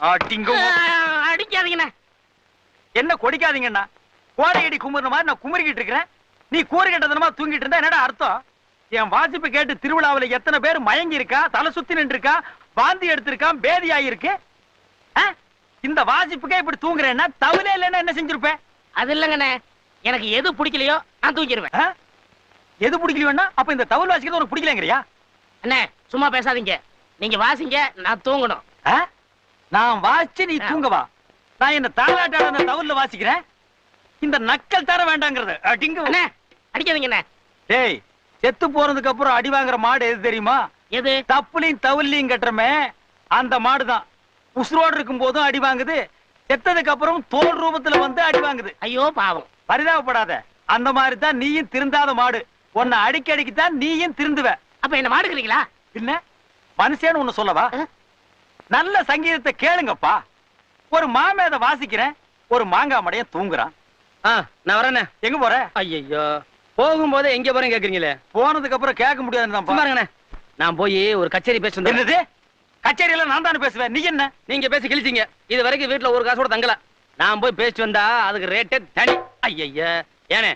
அடிங்க அடிக்காதீங்கண்ணே. என்ன கொடிக்காதீங்கண்ணா? கோடையடி குமுறின மாதிரி நான் குமுறிக்கிட்டு இருக்கிறேன். நீ கூறு கட்டதனமா தூங்கிட்டு இருந்தா என்னடா அர்த்தம்? என் வாசிப்பு கேட்டு திருவிழாவுல எத்தனை பேர் மயங்கி இருக்கா தலை சுத்தி நின்று இருக்கா வாந்தி எடுத்திருக்கான் பேதி ஆயிருக்கு ஆ? இந்த வாசிப்புக்கே இப்படி தூங்குறேன்னா தவிலே இல்லைன்னா என்ன செஞ்சிருப்பேன் அது இல்லைங்கண்ணே. எனக்கு எது பிடிக்கலையோ நான் தூக்கிடுவேன்? எது பிடிக்கலையோன்னா அப்ப இந்த தவில் வாசிக்கிறது உனக்கு பிடிக்கலங்கிறியா? அண்ணே சும்மா பேசாதீங்க. நீங்க வாசிங்க நான் தூங்கணும்? நான் வாசிச்சு நீ தூங்கவா? நான் என்ன தாளாட்டாட அந்த தவில்ல வாசிக்கிறேன்? இந்த நக்கல் தர வேண்டாங்கிறது. அடிங்க அண்ணே அடிக்காதீங்கண்ணே டேய் செத்து போறதுக்கு அப்புறம் அடி வாங்குற மாடு எது தெரியுமா? எது? தப்புலையும் தவிலையும் கட்டுறமே அந்த மாடுதான். உசுரோடு இருக்கும் போதும் அடி வாங்குது செத்ததுக்கு அப்புறம் தோல் ரூபத்துல வந்து அடி வாங்குது. ஐயோ பாவம். பரிதாபப்படாத. அந்த மாதிரி தான் நீயும் திருந்தாத மாடு. உன்னை அடிக்க அடிக்கத்தான் நீயும் திருந்துவ. அப்ப என்ன மாடுக்கிறீங்களா பின்ன? மனுஷன்னு ஒண்ணு சொல்லவா? நல்ல சங்கீதத்தை கேளுங்கப்பா. ஒரு மாமேத வாசிக்கிறேன் ஒரு மாங்காய் மடையன் தூங்குறான். நான் வரேண்ணே. எங்க போற? ஐயோ போகும்போது எங்க போறேன் கேக்குறீங்களே? போனதுக்கு அப்புறம் கேட்க முடியாதுன்னு இருங்கண்ணே. நான் போய் ஒரு கச்சேரி பேசி வந்தேன் என்னது? கச்சேரியில நான் தானே பேசுவேன். நீ என்ன? நீங்க பேசி கிழிச்சீங்க. இது வரைக்கும் வீட்டுல ஒரு காசு கூட தங்கல. நான் போய் பேசிட்டு வந்தா அதுக்கு ரேட்டே தனி. ஐயய்ய ஏனே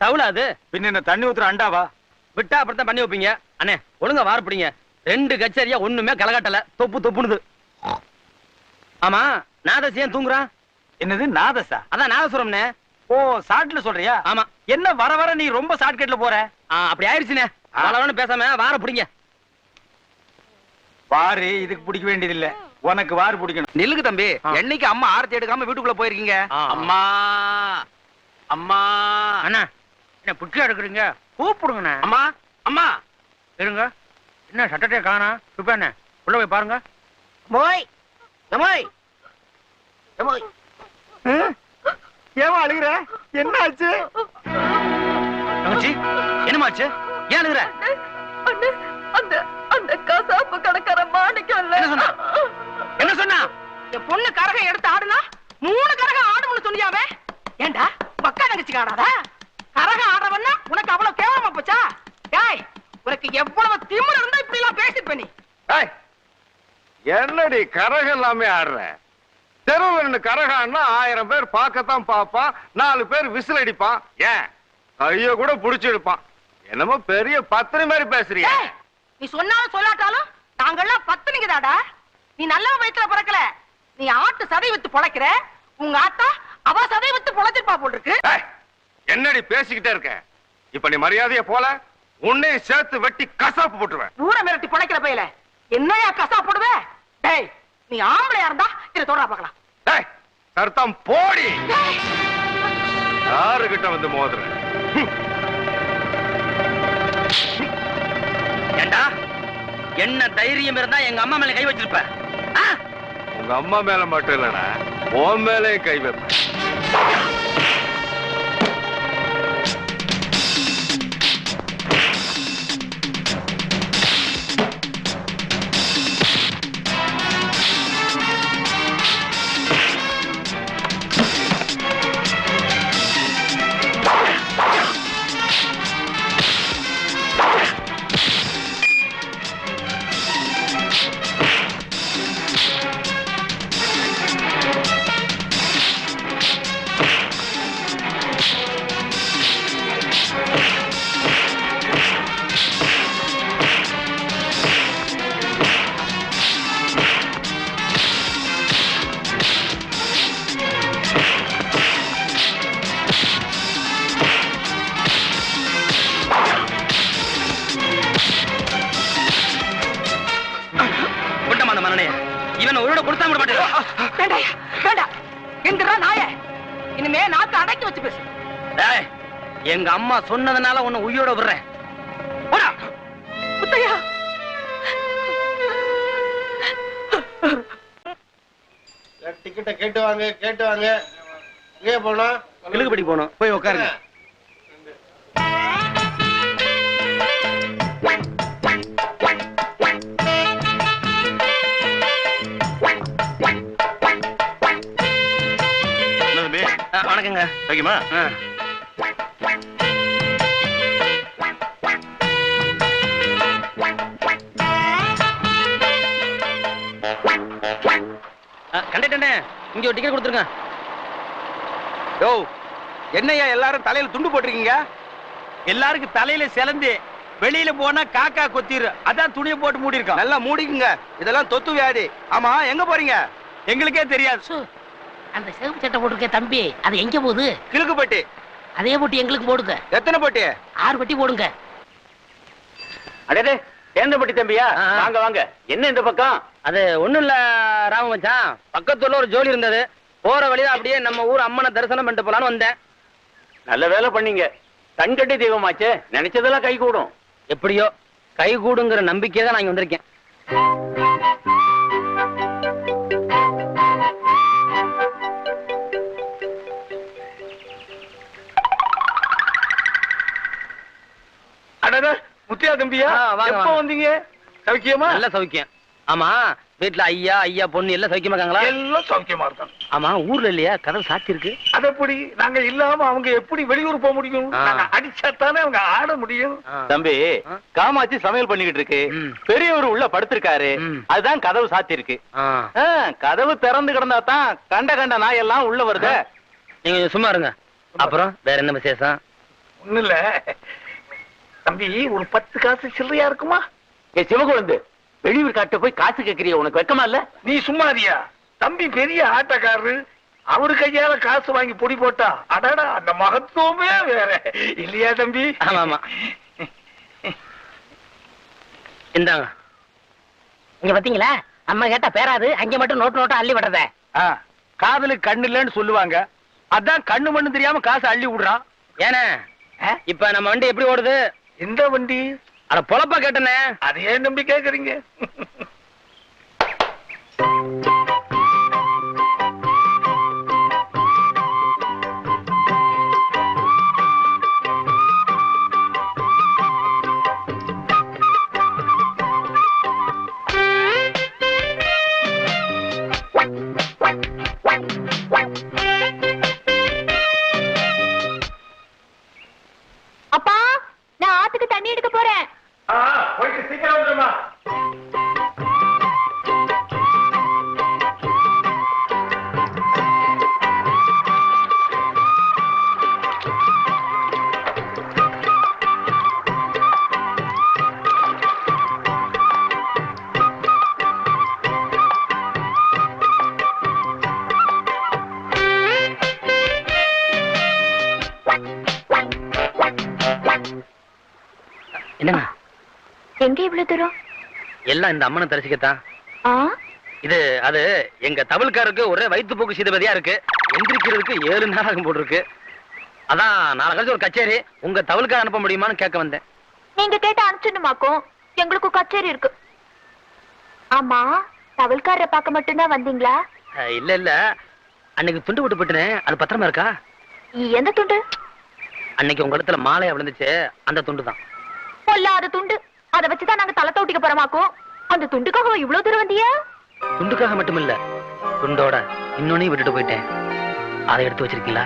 தவுளா அது? பின்ன என்ன தண்ணி ஊத்துற அண்டாவா? விட்டா அப்படித்தான் பண்ணி வைப்பீங்க. அண்ணே ஒழுங்கா வாரப்பிடிங்க. ரெண்டு கச்சேரியா ஒண்ணுமே கலகாட்டல தொப்பு தொப்புனுது. ஆமா நாதஸ் ஏன் தூங்குறான்? என்னது நாதசா அதான் நாதசுரம்னே ஓ சாட்ல சொல்றியா? ஆமா. என்ன வர வர நீ ரொம்ப ஷார்ட்கட்ல போற? அப்படி ஆயிடுச்சுண்ணே ஆ. வளவன்னு பேசாம வார பிடிங்க. வாரு இதுக்கு பிடிக்க வேண்டியது இல்ல உனக்கு வாரு பிடிக்கணும். நில்லுங்க தம்பி. என்னைக்கு அம்மா ஆரத்தி எடுக்காம வீட்டுக்குள்ள போயிருக்கீங்க. அம்மா. அம்மா. அண்ணா என்ன புட்டியா எடுக்கிறீங்க? கூப்பிடுங்கண்ணே. அம்மா அம்மா. இருங்க. என்ன சட்டத்தையே காணா? சுப்பாண்ணே உள்ள போய் பாருங்க. போய் போய் போய் ஏமா அழுகுற? என்ன ஆச்சு? தங்கச்சி என்னமாச்சு ஏன் அழுகுற? அந்த அந்த கசாப்பு கடைக்கார என்ன சொன்னா? என்ன சொன்னா? என் பொண்ணு கரகம் எடுத்து ஆடுனா மூணு கரகம் ஆடும்னு சொன்னியாவே ஏண்டா பக்கா தங்கச்சிக்கு ஆடாதா கரகம் ஆடுறவன்னா உனக்கு அவ்வளவு கேவலமா போச்சா? உனக்கு எவ்வளவு திமிரு இருந்தா இப்படி எல்லாம் பேசிட்டு நீ என்னடி கரகம் எல்லாமே ஆடுற? தெருவில் ரெண்டு கரகான்னா ஆயிரம் பேர் பார்க்கத்தான் பார்ப்பான் நாலு பேர் விசில் அடிப்பான். ஏன்? கைய கூட புடிச்சு எடுப்பான் என்னமோ பெரிய பத்திரி மாதிரி பேசுறிய. நீ சொன்னாலும் சொல்லாட்டாலும் நாங்கெல்லாம் பத்துனிங்கதாடா. நீ நல்ல வயிற்றுல பிறக்கல. நீ ஆட்டு சதை வித்து பொழைக்கிற. உங்க ஆத்தா அவ சதை வித்து பொழைச்சிருப்பா போல் இருக்கு. என்னடி பேசிக்கிட்டே இருக்க? இப்ப நீ மரியாதைய போல? உன்னையும் சேர்த்து வெட்டி கசாப்பு போட்டுருவேன். ஊரை மிரட்டி பொழைக்கிற பையல. என்னையா கசா போடுவே? டேய் நீ ஆம்பளையா இருந்தா இதை தொடரா பார்க்கலாம். டேய், சர்த்தம் போடி. யாருகிட்ட வந்து மோதுற. ஏண்டா? என்ன தைரியம் இருந்தா எங்க அம்மா மேல கை வச்சிருப்ப? உங்க அம்மா மேல மட்டும் இல்லடா உன் மேலேயும் கை வைப்பேன். சொன்னதுனால உன்னை உயிரோட விடுறேன். முத்தையா. டிக்கெட்டை கேட்டு வாங்க கேட்டு வாங்க. எங்கே போனோம் இழுகுபடி போகணும். போய் உட்காருங்க வணக்கங்க. வைக்குமா? ஆ. கண்டக்டர் இங்க ஒரு டிக்கெட் கொடுத்துருங்க. யோ என்னய்யா எல்லாரும் தலையில துண்டு போட்டிருக்கீங்க? எல்லாருக்கும் தலையில சிலந்து வெளியில போனா காக்கா கொத்திரு. அதான் துணியை போட்டு மூடி இருக்கோம் நல்லா மூடிக்குங்க. இதெல்லாம் தொத்து வியாதி. ஆமா எங்க போறீங்க? எங்களுக்கே தெரியாது. அந்த சிவப்பு சட்டை போட்டிருக்க தம்பி அது எங்க போகுது? கிழக்குப்பட்டி அதே போட்டு எங்களுக்கு போடுங்க. எத்தனை பட்டி? ஆறு பட்டி போடுங்க. அடே தேர்ந்தப்பட்டி தம்பியா? வாங்க வாங்க. என்ன இந்த பக்கம்? அது ஒண்ணும் இல்ல ராம மச்சான். பக்கத்துல ஒரு ஜோலி இருந்தது. போற வழியில அப்படியே நம்ம ஊர் அம்மனை தரிசனம் பண்ணிட்டு போலான்னு வந்தேன். நல்ல வேலை பண்ணீங்க. கண்கட்டி தெய்வமாச்சே. நினைச்சதெல்லாம் கை கூடும். எப்படியோ? கை கூடுங்கிற நம்பிக்கை தான் நான் இங்க வந்திருக்கேன். முத்தியா தம்பியா? எப்ப. வந்தீங்க? சௌக்கியமா? நல்ல சௌக்கியம். ஆமா வீட்டுல ஐயா ஐயா பொண்ணு எல்லாம் சௌக்கியமா இருக்காங்களா? எல்லாம் சௌக்கியமா இருக்காங்க. ஆமா ஊர்ல இல்லையா? கதவு சாத்தி இருக்கு. அது எப்படி? நாங்க இல்லாம அவங்க எப்படி வெளியூர் போக முடியும். நாங்க அடிச்சாத்தானே அவங்க ஆட முடியும். தம்பி. காமாட்சி சமையல் பண்ணிக்கிட்டு இருக்கு. பெரியவர் உள்ள படுத்திருக்காரு. அதுதான் கதவு சாத்தி இருக்கு. கதவு திறந்து கிடந்தா தான் கண்ட கண்ட நாய் எல்லாம் உள்ள வருது. நீங்க சும்மா இருங்க. அப்புறம் வேற என்ன விசேஷம்? ஒண்ணு இல்ல தம்பி ஒரு பத்து காசு சில்லறையா இருக்குமா? ஏ சிவகுழந்து வெளியூர் காட்ட போய் காசு கேக்குறிய உனக்கு வெக்கமா இல்ல? நீ சும்மாதியா தம்பி பெரிய ஆட்டக்காரரு. அவரு கையால காசு வாங்கி பொடி போட்டா அடடா அந்த மகத்துவமே வேற. இல்லையா தம்பி? ஆமா ஆமா இந்தாங்க. இங்க பாத்தீங்களா? அம்மா கேட்டா பேராது. அங்க மட்டும் நோட்டு நோட்டா அள்ளி விடுறத. ஆ, காதலுக்கு கண்ணு இல்லைன்னு சொல்லுவாங்க. அதான் கண்ணு மண்ணு தெரியாம காசு அள்ளி விடுறான். ஏனே? இப்ப நம்ம வண்டி எப்படி ஓடுது? இந்த வண்டி? அட பொழப்பா கேட்டனே. அது ஏன் நம்பி கேக்குறீங்க. போயிட்டு சீக்கிரம் வந்துடுமா இவ்வளவு தூரம்? எல்லாம் இந்த அம்மனை தரிசிக்கத்தான். இது அது எங்க தமிழ்காருக்கு ஒரே வயிற்றுப்போக்கு சீதபதியா இருக்கு. எந்திரிக்கிறதுக்கு ஏழு ஆகும் போட்டிருக்கு. அதான் நாளை கழிச்சு ஒரு கச்சேரி. உங்க தவிழ்கார அனுப்ப முடியுமான்னு கேட்க வந்தேன். நீங்க கேட்ட அனுப்பிச்சிடணுமாக்கும். எங்களுக்கு கச்சேரி இருக்கு. ஆமா தவல்காரரை பார்க்க மட்டும்தான் வந்தீங்களா? இல்ல இல்ல. அன்னைக்கு துண்டு விட்டு போட்டுனே அது பத்திரமா இருக்கா? எந்த துண்டு? அன்னைக்கு உங்க இடத்துல மாலையா விழுந்துச்சு. அந்த துண்டு தான் பொல்லாத துண்டு. அத வச்சுதான் நாங்க தலை தோட்டிக்க போறோமாக்கும். அந்த துண்டுக்காக இவ்வளவு தூரம் வந்தியா? துண்டுக்காக மட்டும் இல்ல துண்டோட இன்னொன்னையும் விட்டுட்டு போயிட்டேன். அதை எடுத்து வச்சிருக்கீங்களா?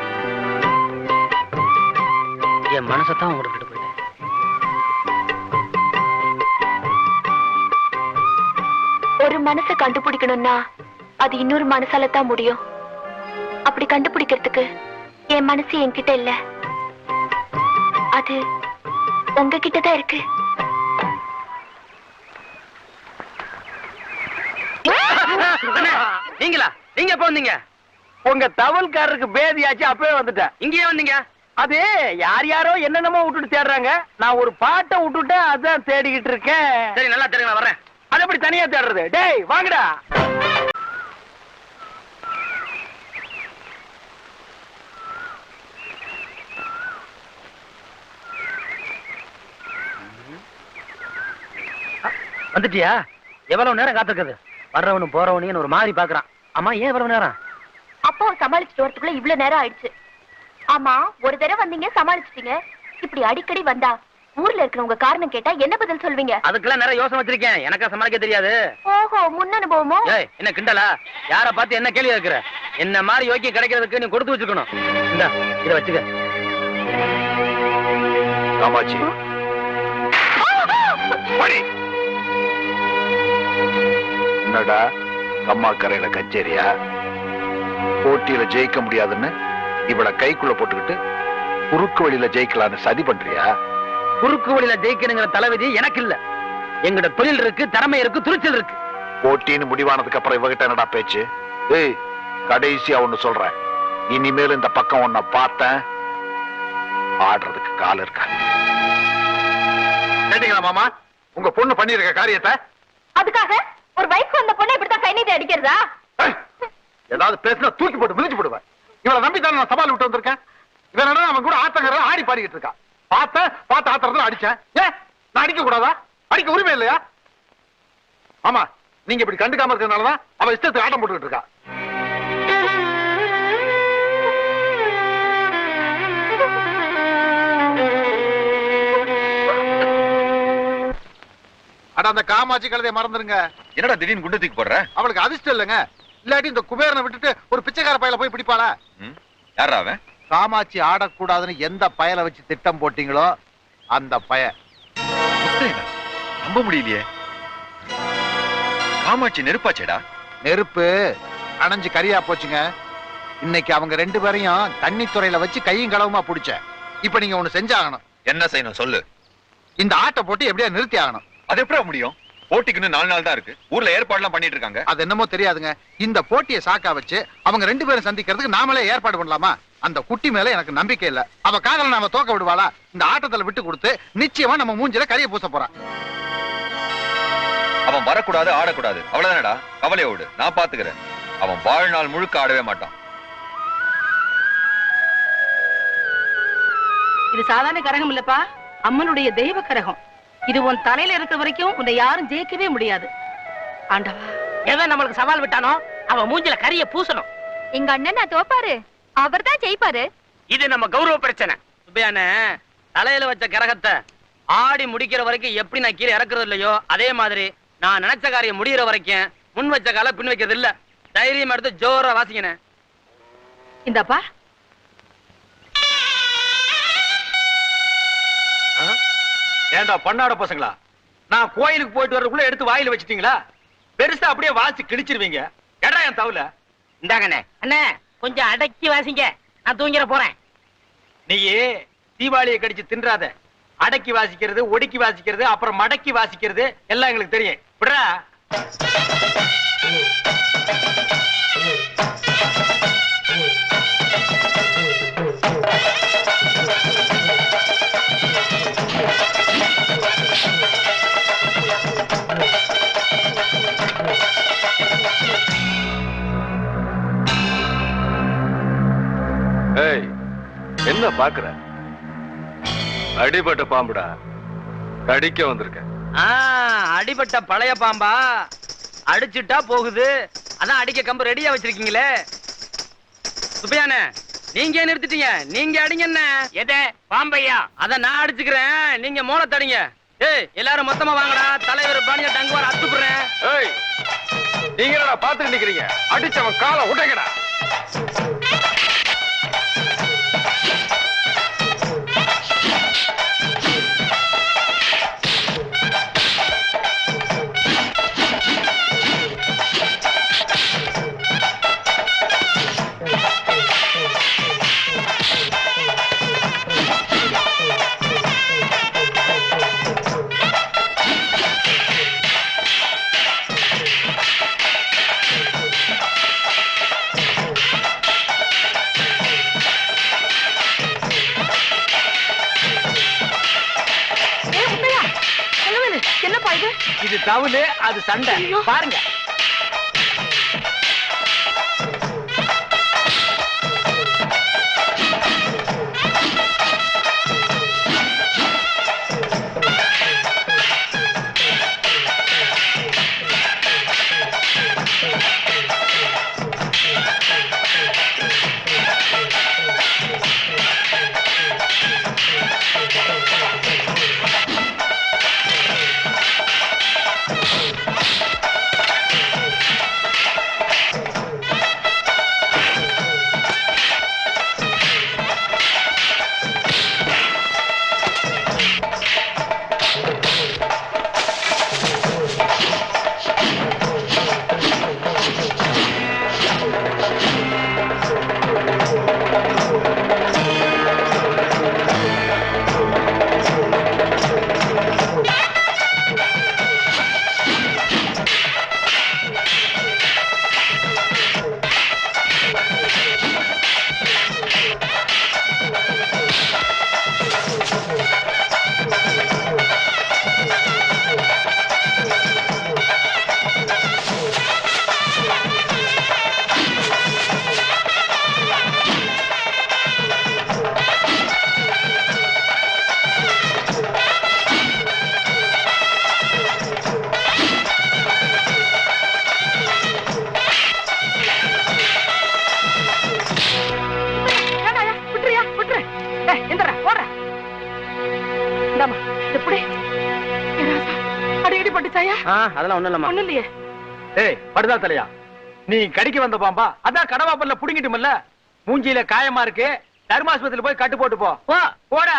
என் மனசத்தான் உங்கள்கிட்ட விட்டுட்டு போயிட்டேன். ஒரு மனசை கண்டுபிடிக்கணும்னா அது இன்னொரு மனசால தான் முடியும். அப்படி கண்டுபிடிக்கிறதுக்கு என் மனசு என்கிட்ட இல்ல. அது உங்ககிட்ட தான் இருக்கு. நீங்களா நீங்க எப்ப வந்தீங்க? உங்க தவல்காரருக்கு பேதியாச்சு அப்பவே வந்துட்டேன். இங்கேயே வந்தீங்க? அது யார் யாரோ என்னென்னமோ விட்டுட்டு தேடுறாங்க. நான் ஒரு பாட்டை விட்டுட்டேன் அதான் தேடிக்கிட்டு இருக்கேன். சரி நல்லா தெரியுங்க நான் வரேன் அது எப்படி தனியா தேடுறது? டேய் வாங்கடா. வந்துட்டியா? எவ்வளவு நேரம் காத்திருக்குது? வர்றவனும் போறவனையும் ஒரு மாதிரி பாக்குறான் அம்மா ஏன் இவ்வளவு நேரம்? அப்பாவை சமாளிச்சுட்டு வரதுக்குள்ள இவ்வளவு நேரம் ஆயிடுச்சு. ஆமா ஒரு தடவை வந்தீங்க சமாளிச்சிட்டீங்க. இப்படி அடிக்கடி வந்தா ஊர்ல இருக்கிறவங்க காரணம் கேட்டா என்ன பதில் சொல்வீங்க? அதுக்கெல்லாம் நிறைய யோசனை வச்சிருக்கேன். எனக்கா சமாளிக்க தெரியாது. ஓஹோ முன் அனுபவமோ? என்ன கிண்டலா? யார பார்த்து என்ன கேள்வி கேக்குற என்ன மாதிரி யோக்கியம் கிடைக்கிறதுக்கு நீ கொடுத்து வச்சுக்கணும். இந்தா இத வச்சுக்க. காமாட்சி. என்னடா? அம்மா கரையில கச்சேரியா? போட்டியில ஜெயிக்க முடியாதுன்னு இவள கைக்குள்ள போட்டுக்கிட்டு குறுக்கு வழியில ஜெயிக்கலான்னு சதி பண்றியா? குறுக்கு வழியில ஜெயிக்கணுங்கிற தலைவிதி எனக்கு இல்ல. எங்கட தொழில் இருக்கு திறமை இருக்கு துணிச்சல் இருக்கு. போட்டின்னு முடிவானதுக்கு அப்புறம் இவகிட்ட என்னடா பேச்சு? ஏய் கடைசியா ஒண்ணு சொல்றேன். இனிமேல் இந்த பக்கம் உன்னை பார்த்தேன். ஆடுறதுக்கு கால் இருக்கா? கேட்டீங்களா மாமா? உங்க பொண்ணு பண்ணிருக்க காரியத்தை? அதுக்காக? ஒரு வயசுக்கு வந்த பொண்ணை இப்படித்தான் கை நீட்டி அடிக்கிறதா? ஏதாவது பேசினா தூக்கி போட்டு மிதிச்சு போடுவேன். இவளை நம்பி தானே நான் சவால் விட்டு வந்திருக்கேன். இவன் அவன் கூட ஆத்தங்கிறத ஆடி பாடிக்கிட்டு இருக்கா? பார்த்த பார்த்து ஆத்திரத்துல அடிச்சேன். ஏன் நான் அடிக்க கூடாதா? அடிக்க உரிமை இல்லையா? ஆமா நீங்க இப்படி கண்டுக்காம இருக்கிறதுனாலதான் அவன் இஷ்டத்துக்கு ஆட்டம் போட்டுக்கிட்டு இருக்கா. அட அந்த காமாட்சி கழுதை மறந்துருங்க. என்னடா திடீர்னு குண்டு தூக்கி போடுற? அவளுக்கு அதிர்ஷ்டம் இல்லைங்க. இல்லாட்டி இந்த குபேரனை விட்டுட்டு ஒரு பிச்சைக்கார பயல போய் பிடிப்பாளா? யாரா அவன்? காமாட்சி ஆடக்கூடாதுன்னு எந்த பயலை வச்சு திட்டம் போட்டீங்களோ அந்த பய? நம்ப முடியலையே. காமாட்சி நெருப்பாச்சேடா. நெருப்பு அணைஞ்சு கரியா போச்சுங்க. இன்னைக்கு அவங்க ரெண்டு பேரையும் தண்ணி துறையில வச்சு கையும் களவுமா பிடிச்சேன் இப்ப நீங்க ஒண்ணு செஞ்சாகணும். என்ன செய்யணும் சொல்லு. இந்த ஆட்டை போட்டு எப்படியா நிறுத்தி ஆகணும் அது எப்படி முடியும்? போட்டிக்கு இன்னும் நாலு நாள் தான் இருக்கு. ஊர்ல ஏற்பாடுலாம் பண்ணிட்டு இருக்காங்க. அது என்னமோ தெரியாதுங்க. இந்த போட்டியை சாக்கா வச்சு அவங்க ரெண்டு பேரும் சந்திக்கிறதுக்கு நாமளே ஏற்பாடு பண்ணலாமா? அந்த குட்டி மேல எனக்கு நம்பிக்கை இல்ல. அவ காதல நாம தோக்க விடுவாளா? இந்த ஆட்டத்துல விட்டு கொடுத்து நிச்சயமா நம்ம மூஞ்சில கரிய பூச போறான் அவன் வரக்கூடாது ஆடக்கூடாது. அவ்வளவுதானடா? கவலைய விடு. நான் பாத்துக்கிறேன். அவன் வாழ்நாள் முழுக்க ஆடவே மாட்டான். இது சாதாரண கரகம் இல்லப்பா. அம்மனுடைய தெய்வ கரகம். இது உன் தலையில இருக்கிற வரைக்கும் உன்னை யாரும் ஜெயிக்கவே முடியாது. ஆண்டவா. எவன் நம்மளுக்கு சவால் விட்டானோ அவன் மூஞ்சில கரிய பூசணும். எங்க அண்ணன் நான் தோப்பாரு. அவர்தான் ஜெயிப்பாரு. இது நம்ம கௌரவ பிரச்சனை. சுப்பையானே தலையில வச்ச கரகத்தை ஆடி முடிக்கிற வரைக்கும் எப்படி நான் கீழே இறக்குறது இல்லையோ அதே மாதிரி நான் நினைச்ச காரியம் முடியிற வரைக்கும் முன் வச்ச கால பின் வைக்கிறது இல்ல. தைரியம் எடுத்து ஜோரா வாசிக்கணும் இந்தப்பா. ஏண்டா பண்ணாட பசங்களா? நான் கோயிலுக்கு போயிட்டு வரதுக்குள்ள எடுத்து வாயில வச்சிட்டீங்களா? பெருசா அப்படியே வாசி கிழிச்சிருவீங்க. எடா என் தவுல இந்தாங்கண்ணே அண்ணே. கொஞ்சம் அடக்கி வாசிங்க. நான் தூங்கிட போறேன். நீ தீபாவளியை கடிச்சு தின்றாத. அடக்கி வாசிக்கிறது ஒடுக்கி வாசிக்கிறது அப்புறம் மடக்கி வாசிக்கிறது எல்லாம் எங்களுக்கு தெரியும். விடுறா. என்ன பாக்குற. அடிபட்ட பாம்புடா. கடிக்க வந்திருக்கேன் ஆ, அடிபட்ட பழைய பாம்பா. அடிச்சுட்டா போகுது. அதான் அடிக்க கம்பு ரெடியா வச்சிருக்கீங்களே. சுப்பையானே நீங்க ஏன் நிறுத்திட்டீங்க? நீங்க அடிங்க என்ன? எதை பாம்பையா? அத நான் அடிச்சுக்கிறேன். நீங்க மோள தடிங்க ஏய் எல்லாரும் மொத்தமா வாங்கடா. தலைவர் பாணிய டங்குவார் அத்துப்புறேன். ஏய் நீங்க என்னடா பாத்துட்டு நிக்கிறீங்க? அடிச்சவன் காலை உடைங்கடா. இது தவுலு அது சண்டை. பாருங்க. அதெல்லாம் ஒண்ணும் இல்லம்மா. இல்லையே. ஏய் படுதா தலையா? நீ கடிக்க வந்த பாம்பா? அதான் கடவாப்பல்ல புடுங்கிட்டுமல்ல? மூஞ்சியில காயமா இருக்கு. தர்மாஸ்பத்திரியில போய் கட்டு போட்டு போ. போடா.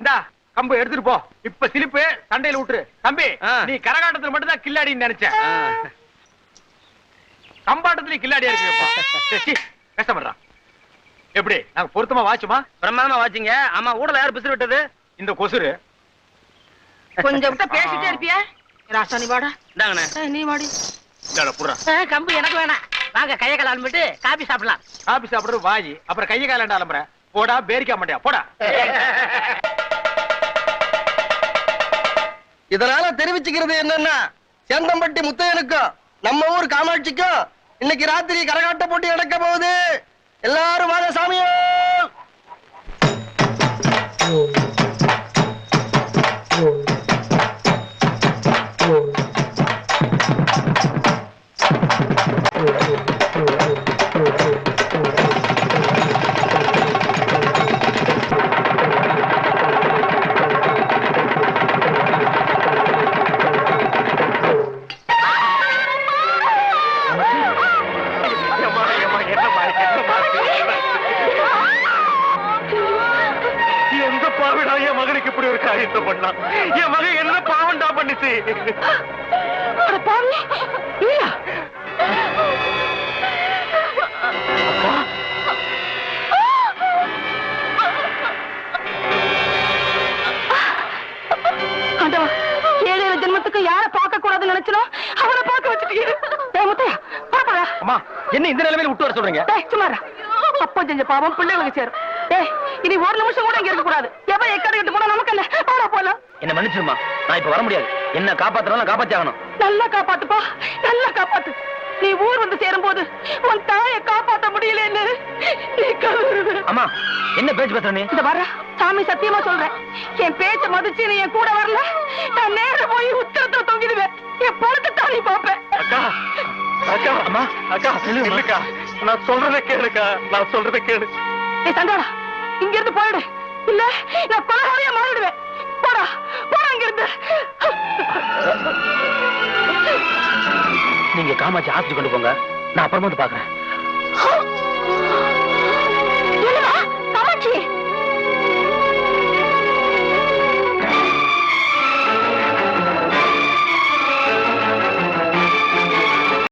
இந்தா கம்பு எடுத்துட்டு போ. இப்ப சிலிப்பு சண்டையில விட்டுரு தம்பி. நீ கரகாட்டத்துல மட்டும் தான் கில்லாடின்னு நினைச்சேன். கம்பாட்டத்துல கில்லாடியா இருக்கு கஷ்டப்படுறான் எப்படி? நாங்க பொருத்தமா வாச்சுமா? பிரமாதமா வாச்சிங்க. ஆமா ஊடல யார் பிசிறு விட்டது? இந்த கொசுரு. கொஞ்சம் பேசிட்டே இருப்பியா? ராசா நீ வாடா. இந்தாங்கண்ணே. நீ வாடி. இந்தாடா, கம்பு எனக்கு வேணாம். வாங்க கையை கலாம்பிட்டு காபி சாப்பிடலாம். காபி சாப்பிடுறது வாயி. அப்புறம் கையை காலண்டா அலம்புற. போடா பேரிக்க மாட்டியா போடா. இதனால தெரிவிச்சுக்கிறது என்னன்னா சேந்தம்பட்டி முத்தையனுக்கும் நம்ம ஊர் காமாட்சிக்கும் இன்னைக்கு ராத்திரி கரகாட்ட போட்டி நடக்க போகுது. எல்லாரும் வாங்க சாமியோ. எந்த என்ன இந்த நிலைமையில விட்டு வர சொல்றீங்க? டேய் சும்மாரா அப்பா செஞ்ச பாவம் பிள்ளைகளுக்கு சேரும். இனி ஒரு நிமிஷம் கூட இங்க இருக்க கூடாது எவன் எக்கடி கட்டு போனா நமக்கு என்ன? போலாம். என்ன மன்னிச்சிருமா? நான் இப்ப வர முடியாது. என்ன காப்பாத்துறவங்க காப்பாத்தாகணும் நல்லா காப்பாத்துப்பா. நல்லா காப்பாத்து. நீ ஊர் வந்து சேரும்போது உன் தாயை காப்பாத்த முடியலன்னு நீ கதறுவ. அம்மா என்ன பேச்சு பேசுற நீ? இந்த வர சாமி சத்தியமா சொல்றேன். என் பேச்ச மதிச்சு நீ என் கூட வரல. நான் நேர போய் உத்தரத்துல தொங்கிடுவேன். என் பணத்தை தான் அக்கா அக்கா அம்மா அக்கா இல்லக்கா. நான் சொல்றதை கேளுக்கா. நான் சொல்றதை கேளு. தங்கடா இங்க இருந்து போயிடு. இல்ல நான் கொலகாரியா மாறிடுவேன். போடா போடா இங்க இருந்து நீங்க காமாட்சி ஆஸ்தி கொண்டு போங்க. நான் அப்புறமா வந்து பாக்குறேன்